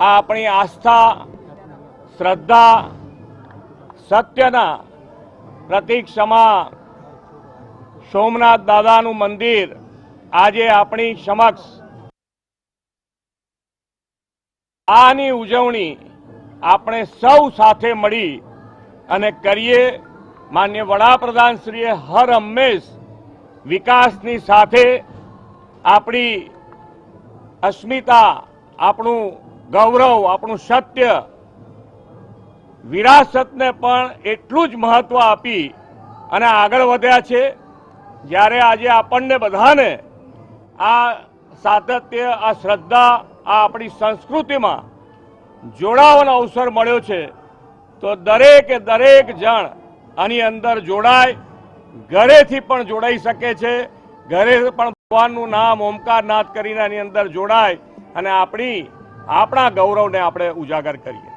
આ આપણી આસ્થા, શ્રદ્ધા, સત્યના પ્રતિક સમા સોમનાથ દાદાનું મંદિર આજે આપણી સમક્ષ આની ઉજવણી આપણે સૌ સાથે મળી અને કરીએ. માન્ય વડાપ્રધાનશ્રીએ હર હંમેશ વિકાસની સાથે આપણી અસ્મિતા આપણું ગૌરવ, આપણું સત્ય. વિરાસતને પણ એટલું જ મહત્વ આપી અને આગળ વધ્યા છે, જ્યારે આજે આપણને બધાને આ સાતત્ય, આ શ્રદ્ધા, આ આપણી સંસ્કૃતિમાં જોડાવાનો અવસર મળ્યો છે, તો દરેકે દરેક જણ આની અંદર જોડાય, ઘરેથી પણ જોડાઈ શકે છે, ઘરે પણ ભગવાનનું નામ ઓમકાર નાદ કરીને આની અંદર જોડાય અને આપણી આપણા ગૌરવને આપણે ઉજાગર કરીએ.